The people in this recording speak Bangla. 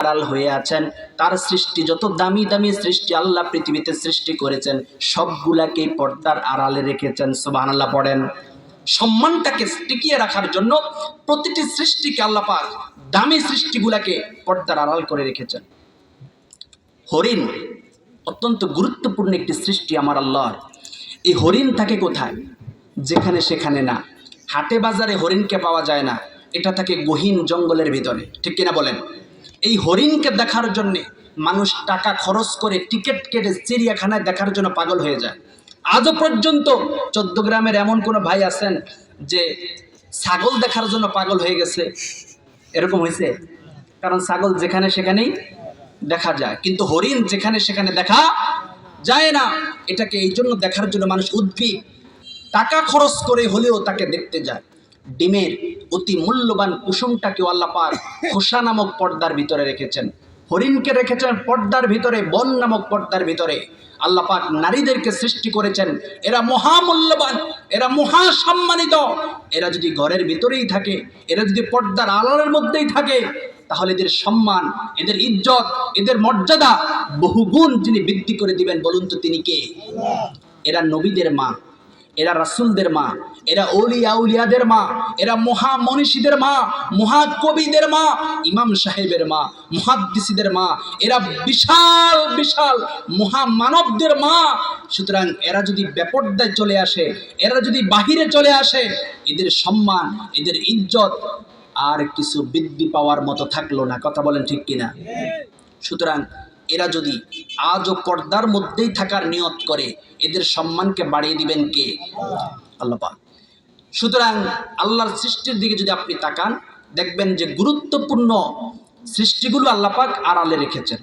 আড়াল হয়ে আছেন। তার সৃষ্টি, যত দামি দামি সৃষ্টি আল্লাহ পৃথিবীতে সৃষ্টি করেছেন, সবগুলাকেই পর্দার আড়ালে রেখেছেন। সুবাহ আল্লাহ পড়েন। সম্মানটাকে টিকিয়ে রাখার জন্য প্রতিটি সৃষ্টিকে আল্লাহ পাক দামি সৃষ্টিগুলাকে পর্দার আড়াল করে রেখেছেন। হরিণ অত্যন্ত গুরুত্বপূর্ণ একটি সৃষ্টি আমার আল্লাহর। এই হরিণ থাকে কোথায়? যেখানে সেখানে না। হাটে বাজারে হরিণকে পাওয়া যায় না। এটা থাকে গহীন জঙ্গলের ভিতরে। ঠিক কিনা বলেন? এই হরিণকে দেখার জন্যে মানুষ টাকা খরচ করে টিকিট কেটে চিড়িয়াখানায় দেখার জন্য পাগল হয়ে যায়। আজও পর্যন্ত চোদ্দ গ্রামের এমন কোনো ভাই আছেন যে ছাগল দেখার জন্য পাগল হয়ে গেছে? এরকম হয়েছে? কারণ ছাগল যেখানে সেখানেই দেখা যায়। কিন্তু হরিণ যেখানে সেখানে দেখা যায় না। এটাকে এই জন্য দেখার জন্য মানুষ উদ্ভিদ, টাকা খরচ করে হলেও তাকে দেখতে যায়। ডিমের অতি মূল্যবান কুসুমটাকেও আল্লাহ পাক খোসা নামক পর্দার ভিতরে রেখেছেন। হরিণকে রেখেছেন পর্দার ভিতরে, বন নামক পর্দার ভিতরে। আল্লাহ পাক নারীদেরকে সৃষ্টি করেছেন। এরা মহামূল্যবান, এরা মহা সম্মানিত এরা যদি ঘরের ভিতরেই থাকে, এরা যদি পর্দার আড়ালের মধ্যেই থাকে, তাহলে এদের সম্মান, এদের ইজ্জত, এদের মর্যাদা বহুগুণ যিনি বৃদ্ধি করে দিবেন। বলুন তো তিনি কে? এরা নবীদের মা। এরা রাসুলদের মা, এরা ওলিয়া উলিয়াদের মা, এরা মহা মনীষীদের মা মহাকবিদের মা, ইমাম সাহেবের মা, মুহাদ্দিসীদের মা, এরা বিশাল বিশাল মহামানবদের মা। সুতরাং এরা যদি বেপর্দায় চলে আসে, এরা যদি বাহিরে চলে আসে, এদের সম্মান, এদের ইজ্জত আর কিছু বৃদ্ধি পাওয়ার মতো থাকল না। কথা বলেন ঠিক কিনা? সুতরাং এরা যদি আজ ও পর্দার মধ্যেই থাকার নিয়ত করে, এদের সম্মানকে বাড়িয়ে দিবেন কে আল্লাহ পাক। সুতরাং আল্লাহর সৃষ্টির দিকে যদি আপনি তাকান, দেখবেন যে গুরুত্বপূর্ণ সৃষ্টিগুলো আল্লাপাক আড়ালে রেখেছেন